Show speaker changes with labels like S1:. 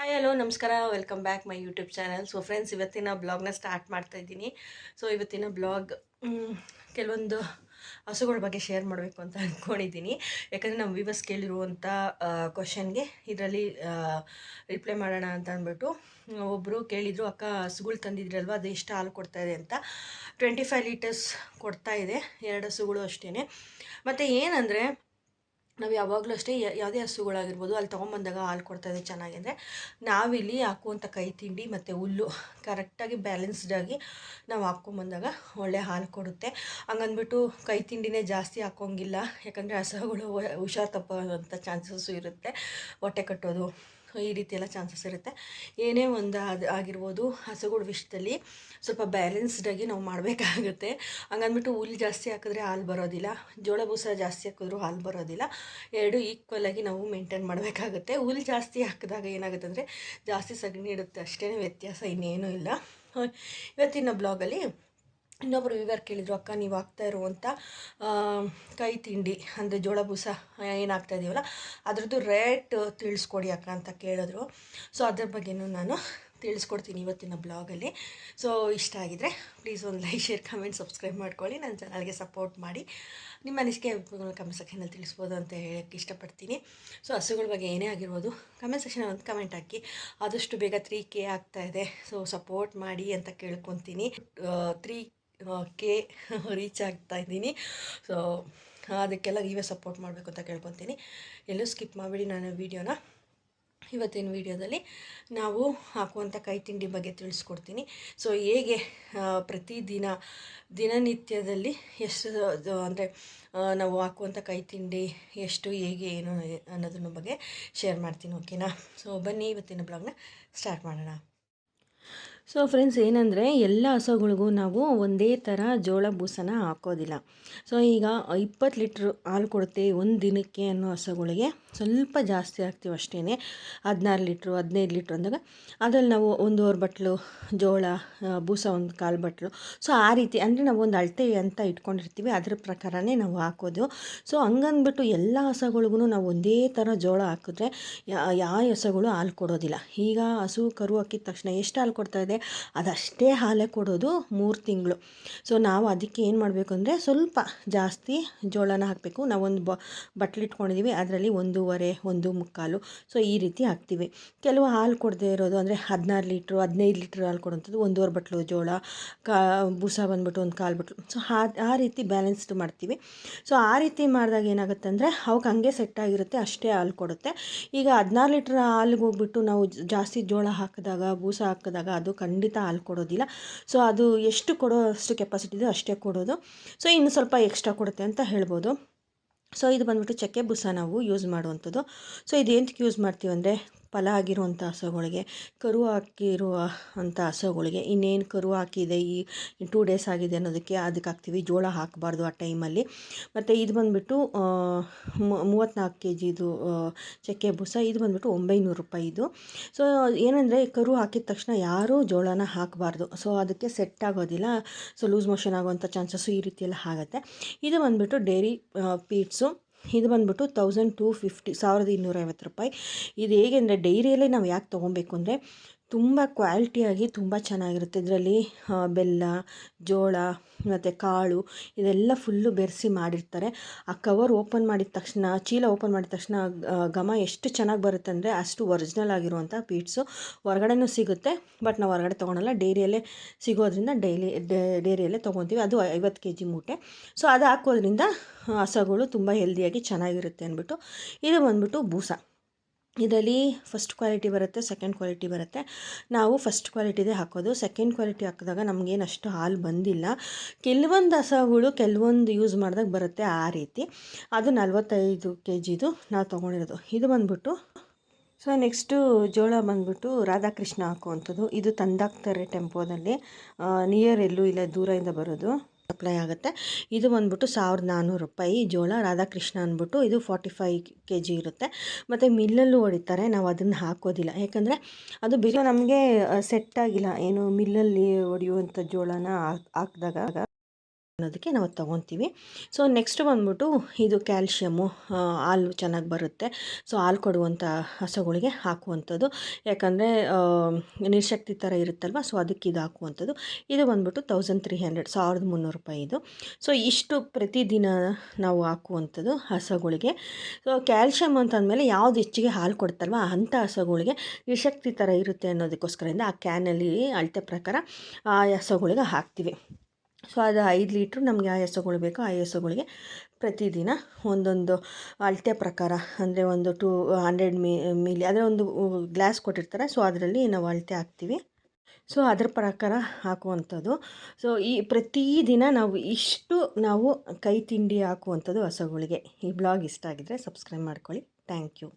S1: Hi hello ನಮಸ್ಕಾರ. Welcome back my YouTube channel so friends ಇವತ್ತಿನ ಬ್ಲಾಗ್ನ ಸ್ಟಾರ್ಟ್ ಮಾಡ್ತಾ ಇದ್ದೀನಿ. ಸೊ ಇವತ್ತಿನ ಬ್ಲಾಗ್ ಕೆಲವೊಂದು ಹಸುಗಳ ಬಗ್ಗೆ ಶೇರ್ ಮಾಡಬೇಕು ಅಂತ ಅಂದ್ಕೊಂಡಿದ್ದೀನಿ ಯಾಕಂದರೆ ನಮ್ಮ ವಿವಸ್ ಕೇಳಿರುವಂಥ ಕ್ವಶನ್ಗೆ ಇದರಲ್ಲಿ ರಿಪ್ಲೈ ಮಾಡೋಣ ಅಂತ ಅಂದ್ಬಿಟ್ಟು ಒಬ್ಬರು ಕೇಳಿದರು, ಅಕ್ಕ, ಹಸುಗಳು ತಂದಿದ್ರಲ್ವ? ಅದು ಎಷ್ಟು ಹಾಲು ಕೊಡ್ತಾ ಇದೆ ಅಂತ. ಟ್ವೆಂಟಿ ಫೈವ್ ಲೀಟರ್ಸ್ ಕೊಡ್ತಾ ಇದೆ. ಎರಡು ಹಸುಗಳು ಅಷ್ಟೇ ಮತ್ತು ಏನಂದರೆ ನಾವು ಯಾವಾಗಲೂ ಅಷ್ಟೇ ಯಾವುದೇ ಹಸುಗಳಾಗಿರ್ಬೋದು ಅಲ್ಲಿ ತೊಗೊಂಬಂದಾಗ ಹಾಲು ಕೊಡ್ತಾಯಿದೆ ಚೆನ್ನಾಗಿ ಅಂದರೆ ನಾವಿಲ್ಲಿ ಹಾಕುವಂಥ ಕೈ ತಿಂಡಿ ಮತ್ತು ಹುಲ್ಲು ಕರೆಕ್ಟಾಗಿ ಬ್ಯಾಲೆನ್ಸ್ಡಾಗಿ ನಾವು ಹಾಕ್ಕೊಂಬಂದಾಗ ಒಳ್ಳೆ ಹಾಲು ಕೊಡುತ್ತೆ. ಹಂಗಂದ್ಬಿಟ್ಟು ಕೈ ತಿಂಡಿನೇ ಜಾಸ್ತಿ ಹಾಕೋಂಗಿಲ್ಲ. ಯಾಕಂದರೆ ಹಸುಗಳು ಹುಷಾರು ತಪ್ಪೋಂಥ ಚಾನ್ಸಸ್ಸು ಇರುತ್ತೆ. ಹೊಟ್ಟೆ ಕಟ್ಟೋದು. ಈ ರೀತಿ ಎಲ್ಲ ಚಾನ್ಸಸ್ ಇರುತ್ತೆ. ಏನೇ ಒಂದು ಅದು ಆಗಿರ್ಬೋದು ಹಸುಗಳ ವಿಷಯದಲ್ಲಿ ಸ್ವಲ್ಪ ಬ್ಯಾಲೆನ್ಸ್ಡಾಗಿ ನಾವು ಮಾಡಬೇಕಾಗುತ್ತೆ. ಹಂಗಂದ್ಬಿಟ್ಟು ಹುಲ್ಲು ಜಾಸ್ತಿ ಹಾಕಿದ್ರೆ ಹಾಲು ಬರೋದಿಲ್ಲ. ಜೋಳ ಬೂಸ ಜಾಸ್ತಿ ಹಾಕಿದ್ರು ಹಾಲು ಬರೋದಿಲ್ಲ. ಎರಡು ಈಕ್ವಲಾಗಿ ನಾವು ಮೇಂಟೈನ್ ಮಾಡಬೇಕಾಗುತ್ತೆ. ಹುಲ್ ಜಾಸ್ತಿ ಹಾಕಿದಾಗ ಏನಾಗುತ್ತೆ ಅಂದರೆ ಜಾಸ್ತಿ ಸಗಣಿ ಇಡುತ್ತೆ ಅಷ್ಟೇ ವ್ಯತ್ಯಾಸ ಇನ್ನೇನೂ ಇಲ್ಲ. ಇವತ್ತಿನ ಬ್ಲಾಗಲ್ಲಿ ಇನ್ನೊಬ್ಬರು ವಿವರ್ ಕೇಳಿದರು, ಅಕ್ಕ, ನೀವು ಆಗ್ತಾ ಇರುವಂಥ ಕೈ ತಿಂಡಿ, ಅಂದರೆ ಜೋಳ ಬೂಸ ಏನಾಗ್ತಾ ಇದೆಯಲ್ಲ, ಅದ್ರದ್ದು ರೇಟ್ ತಿಳಿಸ್ಕೊಡಿ ಅಕ್ಕ ಅಂತ ಕೇಳಿದ್ರು. ಸೊ ಅದ್ರ ಬಗ್ಗೆನೂ ನಾನು ತಿಳಿಸ್ಕೊಡ್ತೀನಿ ಇವತ್ತಿನ ಬ್ಲಾಗಲ್ಲಿ. ಸೊ ಇಷ್ಟ ಆಗಿದರೆ ಪ್ಲೀಸ್ ಒಂದು ಲೈಕ್ ಶೇರ್ ಕಮೆಂಟ್ ಸಬ್ಸ್ಕ್ರೈಬ್ ಮಾಡ್ಕೊಳ್ಳಿ. ನನ್ನ ಚಾನಲ್ಗೆ ಸಪೋರ್ಟ್ ಮಾಡಿ. ನಿಮ್ಮ ಅನಿಸಿಕೆ ಕಮೆಂಟ್ ಸೆಕ್ಷನಲ್ಲಿ ತಿಳಿಸ್ಬೋದು ಅಂತ ಹೇಳೋಕ್ಕೆ ಇಷ್ಟಪಡ್ತೀನಿ. ಸೊ ಹಸುಗಳ ಬಗ್ಗೆ ಏನೇ ಆಗಿರ್ಬೋದು ಕಮೆಂಟ್ ಸೆಕ್ಷನಲ್ಲಿ ಒಂದು ಕಮೆಂಟ್ ಹಾಕಿ. ಆದಷ್ಟು ಬೇಗ ತ್ರೀ ಕೆ ಆಗ್ತಾಯಿದೆ ಸೊ ಸಪೋರ್ಟ್ ಮಾಡಿ ಅಂತ ಕೇಳ್ಕೊತೀನಿ. ತ್ರೀ ಕೆ ರೀಚ್ ಆಗ್ತಾ ಇದ್ದೀನಿ. ಸೊ ಅದಕ್ಕೆಲ್ಲ ನೀವೇ ಸಪೋರ್ಟ್ ಮಾಡಬೇಕು ಅಂತ ಕೇಳ್ಕೊತೀನಿ. ಎಲ್ಲೂ ಸ್ಕಿಪ್ ಮಾಡಬೇಡಿ ನಾನು ವೀಡಿಯೋನ ಇವತ್ತಿನ ವೀಡಿಯೋದಲ್ಲಿ ನಾವು ಹಾಕುವಂಥ ಕೈ ತಿಂಡಿ ಬಗ್ಗೆ ತಿಳಿಸ್ಕೊಡ್ತೀನಿ. ಸೊ ಹೇಗೆ ಪ್ರತಿದಿನ ದಿನನಿತ್ಯದಲ್ಲಿ ಎಷ್ಟು ಅಂದರೆ ನಾವು ಹಾಕುವಂಥ ಕೈ ತಿಂಡಿ ಎಷ್ಟು, ಹೇಗೆ, ಏನು ಅನ್ನೋದ್ರ ಬಗ್ಗೆ ಶೇರ್ ಮಾಡ್ತೀನಿ ಓಕೆನಾ ಸೊ ಬನ್ನಿ ಇವತ್ತಿನ ಬ್ಲಾಗ್ನ ಸ್ಟಾರ್ಟ್ ಮಾಡೋಣ. ಸೊ ಫ್ರೆಂಡ್ಸ್ ಏನಂದರೆ ಎಲ್ಲ ಹಸುಗಳಿಗೂ ನಾವು ಒಂದೇ ಥರ ಜೋಳ ಬೂಸನ ಹಾಕೋದಿಲ್ಲ. ಸೊ ಈಗ ಇಪ್ಪತ್ತು ಲೀಟ್ರ್ ಹಾಲು ಕೊಡುತ್ತೆ ಒಂದು ದಿನಕ್ಕೆ ಅನ್ನೋ ಹಸುಗಳಿಗೆ. ಸ್ವಲ್ಪ ಜಾಸ್ತಿ ಹಾಕ್ತೀವಿ ಅಷ್ಟೇ ಹದಿನಾರು ಲೀಟ್ರು, ಹದಿನೈದು ಲೀಟ್ರ್ ಅಂದಾಗ ಅದ್ರಲ್ಲಿ ನಾವು ಒಂದೂವರೆ ಬಟ್ಲು ಜೋಳ ಬೂಸ ಒಂದು ಕಾಲು ಬಟ್ಲು. ಸೊ ಆ ರೀತಿ ಅಂದರೆ ನಾವು ಒಂದು ಅಳತೆ ಅಂತ ಇಟ್ಕೊಂಡಿರ್ತೀವಿ. ಅದ್ರ ಪ್ರಕಾರನೇ ನಾವು ಹಾಕೋದು. ಸೊ ಹಂಗಂದ್ಬಿಟ್ಟು ಎಲ್ಲ ಹಸುಗಳಿಗೂ ನಾವು ಒಂದೇ ಥರ ಜೋಳ ಹಾಕಿದ್ರೆ ಯಾವ ಹಸುಗಳು ಹಾಲು ಕೊಡೋದಿಲ್ಲ. ಈಗ ಹಸು ಕರು ಹಾಕಿದ ತಕ್ಷಣ ಎಷ್ಟು ಹಾಲು ಕೊಡ್ತಾಯಿದೆ ಅದಷ್ಟೇ ಹಾಲೇ ಕೊಡೋದು ಮೂರು ತಿಂಗಳು. ಸೊ ನಾವು ಅದಕ್ಕೆ ಏನು ಮಾಡಬೇಕು ಅಂದರೆ ಸ್ವಲ್ಪ ಜಾಸ್ತಿ ಜೋಳನ ಹಾಕಬೇಕು. ನಾವೊಂದು ಬ, ಬಟ್ಲು ಇಟ್ಕೊಂಡಿದ್ದೀವಿ ಅದರಲ್ಲಿ ಒಂದೂವರೆ, ಒಂದು ಮುಕ್ಕಾಲು. ಸೊ ಈ ರೀತಿ ಹಾಕ್ತೀವಿ. ಕೆಲವು ಹಾಲು ಕೊಡದೇ ಇರೋದು ಅಂದರೆ ಹದಿನಾರು ಲೀಟ್ರು, ಹದಿನೈದು ಲೀಟ್ರ್ ಹಾಲು ಕೊಡುವಂಥದ್ದು ಒಂದೂವರೆ ಬಟ್ಲು ಜೋಳ, ಕಾ, ಬೂಸ ಬಂದ್ಬಿಟ್ಟು ಒಂದು ಕಾಲು ಬಟ್ಲು. ಸೊ ಆ ಆ ರೀತಿ ಬ್ಯಾಲೆನ್ಸ್ಡ್ ಮಾಡ್ತೀವಿ. ಸೊ ಆ ರೀತಿ ಮಾಡಿದಾಗ ಏನಾಗುತ್ತೆ ಅಂದರೆ ಅವಕ್ಕೆ ಹಂಗೆ ಸೆಟ್ ಆಗಿರುತ್ತೆ. ಅಷ್ಟೇ ಹಾಲು ಕೊಡುತ್ತೆ. ಈಗ ಹದಿನಾರು ಲೀಟ್ರ್ ಹಾಲಿಗೆ ಹೋಗ್ಬಿಟ್ಟು ನಾವು ಜಾಸ್ತಿ ಜೋಳ ಹಾಕಿದಾಗ, ಬೂಸ ಹಾಕಿದಾಗ ಅದು ಖಂಡಿತ ಹಾಲು ಕೊಡೋದಿಲ್ಲ. ಸೊ ಅದು ಎಷ್ಟು ಕೊಡೋ ಅಷ್ಟು ಕೆಪಾಸಿಟಿ ಇದೆ ಅಷ್ಟೇ ಕೊಡೋದು. ಸೊ ಇನ್ನು ಸ್ವಲ್ಪ ಎಕ್ಸ್ಟ್ರಾ ಕೊಡುತ್ತೆ ಅಂತ ಹೇಳ್ಬೋದು. ಸೊ ಇದು ಬಂದ್ಬಿಟ್ಟು ಚಕ್ಕೆ ಬುಸ ನಾವು ಯೂಸ್ ಮಾಡುವಂಥದ್ದು. ಸೊ ಇದು ಯೂಸ್ ಮಾಡ್ತೀವಿ ಅಂದರೆ ಫಲ ಆಗಿರುವಂಥ ಹಸುಗಳಿಗೆ, ಕರು ಹಾಕಿರುವ ಅಂಥ ಹಸುಗಳಿಗೆ, ಇನ್ನೇನು ಕರು ಹಾಕಿದೆ, ಈ ಟೂ ಡೇಸ್ ಆಗಿದೆ ಅನ್ನೋದಕ್ಕೆ ಅದಕ್ಕೆ ಹಾಕ್ತೀವಿ. ಜೋಳ ಹಾಕಬಾರ್ದು ಆ ಟೈಮಲ್ಲಿ. ಮತ್ತು ಇದು ಬಂದುಬಿಟ್ಟು ಮೂವತ್ತ್ನಾಲ್ಕು ಕೆ ಜಿದು ಚಕ್ಕೆ ಬುಸ, ಇದು ಬಂದುಬಿಟ್ಟು ಒಂಬೈನೂರು ರೂಪಾಯಿ ಇದು. ಸೊ ಏನಂದರೆ ಕರು ಹಾಕಿದ ತಕ್ಷಣ ಯಾರೂ ಜೋಳನ ಹಾಕಬಾರ್ದು. ಸೊ ಅದಕ್ಕೆ ಸೆಟ್ ಆಗೋದಿಲ್ಲ. ಸೊ ಲೂಸ್ ಮೋಷನ್ ಆಗುವಂಥ ಚಾನ್ಸಸ್ಸು ಈ ರೀತಿಯೆಲ್ಲ ಆಗುತ್ತೆ. ಇದು ಬಂದುಬಿಟ್ಟು ಡೈರಿ ಪೀಟ್ಸು ಇದು ಬಂದ್ಬಿಟ್ಟು ತೌಸಂಡ್ ಟೂ ಫಿಫ್ಟಿ ಸಾವಿರದ ಇನ್ನೂರೈವತ್ತು ರೂಪಾಯಿ. ಇದು ಹೇಗೆ ಅಂದರೆ ಡೈರಿಯಲ್ಲೇ ನಾವು ಯಾಕೆ ತೊಗೊಬೇಕು ಅಂದರೆ ತುಂಬ ಕ್ವಾಲಿಟಿಯಾಗಿ ತುಂಬ ಚೆನ್ನಾಗಿರುತ್ತೆ. ಇದರಲ್ಲಿ ಬೆಲ್ಲ, ಜೋಳ, ಮತ್ತು ಕಾಳು, ಇದೆಲ್ಲ ಫುಲ್ಲು ಬೆರೆಸಿ ಮಾಡಿರ್ತಾರೆ. ಆ ಕವರ್ ಓಪನ್ ಮಾಡಿದ ತಕ್ಷಣ, ಚೀಲ ಓಪನ್ ಮಾಡಿದ ತಕ್ಷಣ ಘಮ ಎಷ್ಟು ಚೆನ್ನಾಗಿ ಬರುತ್ತೆ ಅಂದರೆ ಅಷ್ಟು ಒರಿಜಿನಲ್ ಆಗಿರುವಂಥ ಪೀಟ್ಸು ಹೊರಗಡೆನೂ ಸಿಗುತ್ತೆ. ಬಟ್ ನಾವು ಹೊರಗಡೆ ತೊಗೊಳಲ್ಲ, ಡೈರಿಯಲ್ಲೇ ಸಿಗೋದ್ರಿಂದ ಡೈಲಿ ಡೈರಿಯಲ್ಲೇ ತೊಗೊತೀವಿ. ಅದು ಐವತ್ತು ಕೆ ಜಿ ಮೂಟೆ. ಸೊ ಅದು ಹಾಕೋದ್ರಿಂದ ಹಸಗಳು ತುಂಬ ಹೆಲ್ದಿಯಾಗಿ ಚೆನ್ನಾಗಿರುತ್ತೆ ಅಂದ್ಬಿಟ್ಟು. ಇದು ಬಂದ್ಬಿಟ್ಟು ಬೂಸ. ಇದರಲ್ಲಿ ಫಸ್ಟ್ ಕ್ವಾಲಿಟಿ ಬರುತ್ತೆ ಸೆಕೆಂಡ್ ಕ್ವಾಲಿಟಿ ಬರುತ್ತೆ. ನಾವು ಫಸ್ಟ್ ಕ್ವಾಲಿಟಿದೇ ಹಾಕೋದು. ಸೆಕೆಂಡ್ ಕ್ವಾಲಿಟಿ ಹಾಕಿದಾಗ ನಮಗೇನು ಅಷ್ಟು ಹಾಲು ಬಂದಿಲ್ಲ. ಕೆಲವೊಂದು ಹಸಗಳು ಕೆಲವೊಂದು ಯೂಸ್ ಮಾಡಿದಾಗ ಬರುತ್ತೆ ಆ ರೀತಿ. ಅದು ನಲ್ವತ್ತೈದು ಕೆ ಜಿದು ನಾವು ತೊಗೊಂಡಿರೋದು. ಇದು ಬಂದ್ಬಿಟ್ಟು ಸೊ ನೆಕ್ಸ್ಟು ಜೋಳ ಬಂದ್ಬಿಟ್ಟು ರಾಧಾಕೃಷ್ಣ ಹಾಕುವಂಥದ್ದು. ಇದು ತಂದಾಗ್ತಾರೆ ಟೆಂಪೋದಲ್ಲಿ. ನಿಯರ್ ಎಲ್ಲೂ ಇಲ್ಲ, ದೂರದಿಂದ ಬರೋದು. ಸಪ್ಲೈ ಆಗುತ್ತೆ. ಇದು ಬಂದ್ಬಿಟ್ಟು ಸಾವಿರದ ನಾನ್ನೂರು ರೂಪಾಯಿ. ಜೋಳ, ರಾಧಾಕೃಷ್ಣ ಅಂದ್ಬಿಟ್ಟು ಇದು ಫಾರ್ಟಿ ಫೈ ಕೆ ಜಿ ಇರುತ್ತೆ. ಮತ್ತು ಮಿಲ್ಲಲ್ಲೂ ಹೊಡಿತಾರೆ. ನಾವು ಅದನ್ನು ಹಾಕೋದಿಲ್ಲ. ಯಾಕಂದರೆ ಅದು ಬಿಸಿ ನಮಗೆ ಸೆಟ್ ಆಗಿಲ್ಲ. ಏನು ಮಿಲ್ಲಲ್ಲಿ ಹೊಡೆಯುವಂಥ ಜೋಳನ ಹಾಕಿದಾಗ ಅನ್ನೋದಕ್ಕೆ ನಾವು ತೊಗೊತೀವಿ. ಸೊ ನೆಕ್ಸ್ಟ್ ಬಂದ್ಬಿಟ್ಟು ಇದು ಕ್ಯಾಲ್ಶಿಯಮು ಹಾಲು ಚೆನ್ನಾಗಿ ಬರುತ್ತೆ. ಸೊ ಹಾಲು ಕೊಡುವಂಥ ಹಸುಗಳಿಗೆ ಹಾಕುವಂಥದ್ದು. ಯಾಕಂದರೆ ನಿರ್ಶಕ್ತಿ ಥರ ಇರುತ್ತಲ್ವ? ಸೊ ಅದಕ್ಕೆ ಇದು ಹಾಕುವಂಥದ್ದು. ಇದು ಬಂದ್ಬಿಟ್ಟು ತೌಸಂಡ್ ತ್ರೀ ಹಂಡ್ರೆಡ್ ಸಾವಿರದ ಮುನ್ನೂರು ರೂಪಾಯಿ ಇದು. ಸೊ ಇಷ್ಟು ಪ್ರತಿದಿನ ನಾವು ಹಾಕುವಂಥದ್ದು ಹಸುಗಳಿಗೆ. ಸೊ ಕ್ಯಾಲ್ಶಿಯಮ್ ಅಂತಂದಮೇಲೆ ಯಾವ್ದು ಹೆಚ್ಚಿಗೆ ಹಾಲು ಕೊಡ್ತಲ್ವ? ಅಂಥ ಹಸುಗಳಿಗೆ ನಿರ್ಶಕ್ತಿ ಥರ ಇರುತ್ತೆ ಅನ್ನೋದಕ್ಕೋಸ್ಕರದಿಂದ ಆ ಕ್ಯಾನಲ್ಲಿ ಅಳತೆ ಪ್ರಕಾರ ಆ ಹಸುಗಳಿಗೆ ಹಾಕ್ತೀವಿ. ಸೊ, ಅದು ಐದು ಲೀಟ್ರ್ ನಮಗೆ ಆ ಹಸುಗಳು ಬೇಕೋ. ಆ ಪ್ರತಿದಿನ ಒಂದೊಂದು ಅಳತೆ ಪ್ರಕಾರ, ಅಂದರೆ ಒಂದು ಟೂ, ಹಂಡ್ರೆಡ್ ಮಿ, ಮಿಲಿ, ಅಂದರೆ ಒಂದು ಗ್ಲಾಸ್ ಕೊಟ್ಟಿರ್ತಾರೆ. ಸೊ, ಅದರಲ್ಲಿ ನಾವು ಅಳತೆ ಹಾಕ್ತೀವಿ. ಸೊ, ಅದ್ರ ಪ್ರಕಾರ ಹಾಕುವಂಥದ್ದು. ಸೊ, ಈ ಪ್ರತಿದಿನ ನಾವು ಇಷ್ಟು ನಾವು ಕೈ ತಿಂಡಿ ಹಾಕುವಂಥದ್ದು ಹಸುಗಳಿಗೆ. ಈ ಬ್ಲಾಗ್ ಇಷ್ಟ ಆಗಿದ್ದರೆ ಸಬ್ಸ್ಕ್ರೈಬ್ ಮಾಡ್ಕೊಳ್ಳಿ. Thank you.